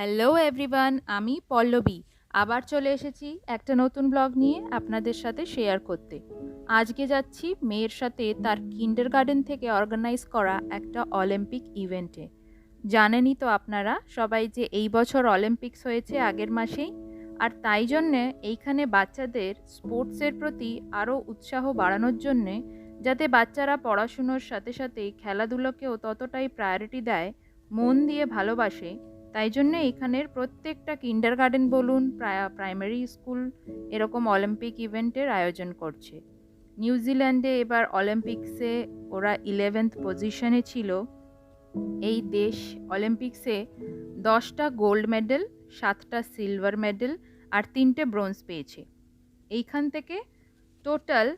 Hello everyone, আমি পল্লবী। আবার চলে এসেছি একটা নতুন ব্লগ নিয়ে আপনাদের সাথে শেয়ার করতে। আজকে যাচ্ছি মেয়ের সাথে তার কিন্ডার গার্ডেন থেকে অর্গানাইজ করা একটা অলিম্পিক ইভেন্টে। জানেনই তো আপনারা সবাই যে এই বছর অলিম্পিক্স হয়েছে আগের মাসেই, আর তাই জন্যে এইখানে বাচ্চাদের স্পোর্টসের প্রতি আরও উৎসাহ বাড়ানোর জন্যে যাতে বাচ্চারা পড়াশুনোর সাথে সাথে খেলাধুলোকেও ততটাই প্রায়োরিটি দেয়, মন দিয়ে ভালোবাসে তাই জন্য এখানের প্রত্যেকটা কিন্ডার গার্ডেন বলুন প্রায় প্রাইমারি স্কুল এরকম অলিম্পিক ইভেন্টের আয়োজন করছে। নিউজিল্যান্ডে এবার অলিম্পিক্সে ওরা ইলেভেন্থ পজিশনে ছিল। এই দেশ অলিম্পিক্সে দশটা গোল্ড মেডেল সাতটা সিলভার মেডেল আর তিনটে ব্রোঞ্জ পেয়েছে। এইখান থেকে টোটাল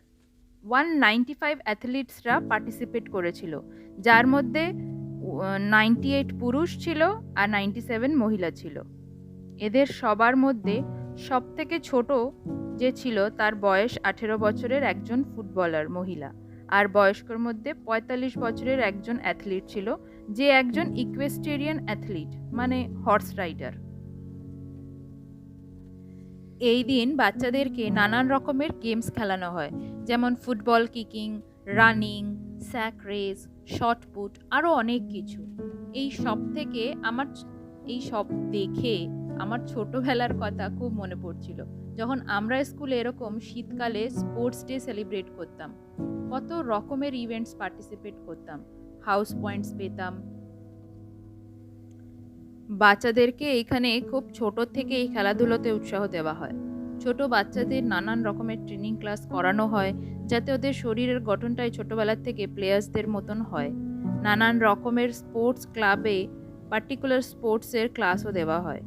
ওয়ান নাইনটি ফাইভ অ্যাথলিটসরা পার্টিসিপেট করেছিল। যার মধ্যে নাইনটি এইট পুরুষ ছিল আর নাইনটি সেভেন মহিলা ছিল। এদের সবার মধ্যে সব থেকে ছোট যে ছিল তার বয়স আঠেরো বছরের একজন ফুটবলার মহিলা আর বয়স্কর মধ্যে পঁয়তাল্লিশ বছরের একজন অ্যাথলিট ছিল, যে একজন ইকুয়েস্টেরিয়ান অ্যাথলিট মানে হর্স রাইডার এই দিন বাচ্চাদেরকে নানান রকমের গেমস খেলানো হয়, যেমন football kicking running sack race shot put আরও অনেক কিছু। এই সব থেকে আমার এই সব দেখে আমার ছোটোবেলার কথা খুব মনে পড়ছিল। যখন আমরা স্কুলে এরকম শীতকালে স্পোর্টস ডে সেলিব্রেট করতাম, কত রকমের ইভেন্টস পার্টিসিপেট করতাম। হাউস পয়েন্টস পেতাম। বাচ্চাদেরকে এখানে খুব ছোট থেকে এই খেলাধুলোতে উৎসাহ দেওয়া হয়। ছোট বাচ্চাদের নানান রকমের ট্রেনিং ক্লাস করানো হয়, যাতে ওদের শরীরের গঠনটাই ছোটোবেলার থেকে প্লেয়ার্সদের মতন হয়। নানান রকমের স্পোর্টস ক্লাবে পার্টিকুলার স্পোর্টসের ক্লাসও দেওয়া হয়।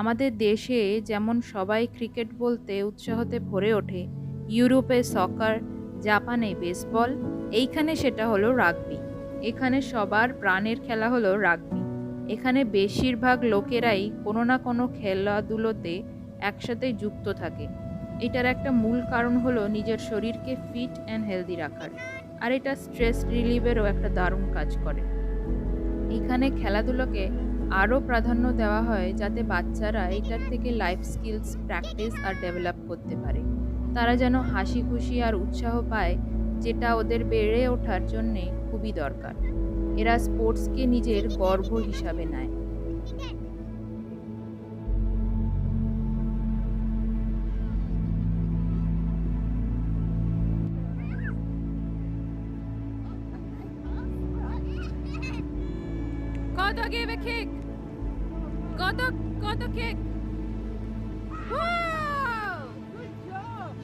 আমাদের দেশে যেমন সবাই ক্রিকেট বলতে উৎসাহতে ভরে ওঠে, ইউরোপে সকার জাপানে বেসবল এইখানে সেটা হলো রাগবি এখানে সবার প্রাণের খেলা হলো রাগবি এখানে বেশিরভাগ লোকেরাই কোনো না কোনো খেলাধুলোতে একসাথে যুক্ত থাকে। এটার একটা মূল কারণ হলো নিজের শরীরকে ফিট অ্যান্ড হেলদি রাখার। আর এটা স্ট্রেস রিলিভেরও একটা দারুণ কাজ করে। এখানে খেলাধুলোকে আরও প্রাধান্য দেওয়া হয় যাতে বাচ্চারা এটার থেকে লাইফ স্কিলস প্র্যাকটিস আর ডেভেলপ করতে পারে। তারা যেন হাসি খুশি আর উৎসাহ পায়, যেটা ওদের বেড়ে ওঠার জন্যে খুবই দরকার। এরা স্পোর্টসকে নিজের গর্ব হিসাবে নেয়। Goto gave a kick. Goto, Goto kick. Whoa! Good job.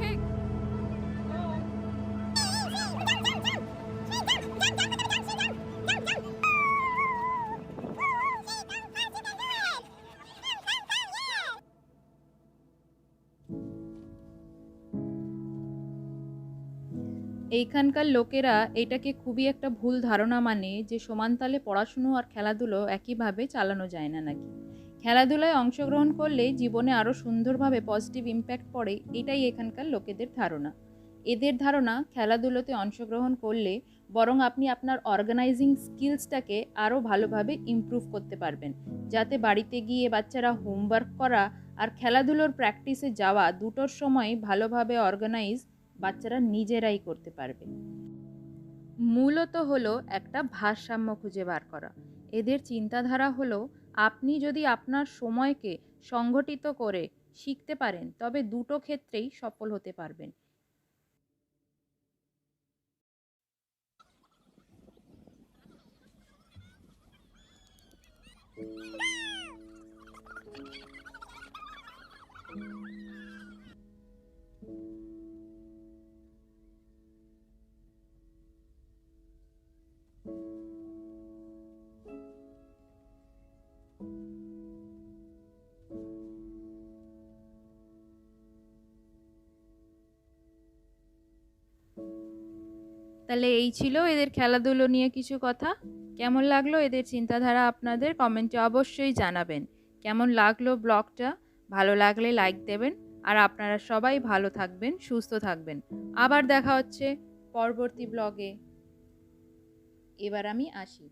Kick. এইখানকার লোকেরা এটাকে খুবই একটা ভুল ধারণা মানে যে সমানতালে পড়াশুনো আর খেলাধুলো একইভাবে চালানো যায় না নাকি। খেলাধুলায় অংশগ্রহণ করলে জীবনে আরও সুন্দরভাবে পজিটিভ ইম্প্যাক্ট পড়ে এটাই এখানকার লোকেদের ধারণা। এদের ধারণা খেলাধুলোতে অংশগ্রহণ করলে বরং আপনি আপনার অর্গানাইজিং স্কিলসটাকে আরও ভালোভাবে ইমপ্রুভ করতে পারবেন। যাতে বাড়িতে গিয়ে বাচ্চারা হোমওয়ার্ক করা আর খেলাধুলোর প্র্যাকটিসে যাওয়া দুটোর সময় ভালোভাবে অর্গানাইজ বাচ্চারা নিজেরাই করতে পারবে। মূলত হলো একটা ভারসাম্য খুঁজে বার করা। এদের চিন্তাধারা হলো, আপনি যদি আপনার সময়কে সংগঠিত করে শিখতে পারেন, তবে দুটো ক্ষেত্রেই সফল হতে পারবেন। তাহলে এই ছিল এদের খেলাধুলো নিয়ে কিছু কথা। কেমন লাগল এদের চিন্তাধারা আপনাদের কমেন্টে অবশ্যই জানাবেন। কেমন লাগল ব্লগটা? ভালো লাগলে লাইক দেবেন। আর আপনারা সবাই ভালো থাকবেন, সুস্থ থাকবেন। আবার দেখা হচ্ছে পরবর্তী ব্লগে। এবার আমি আসি।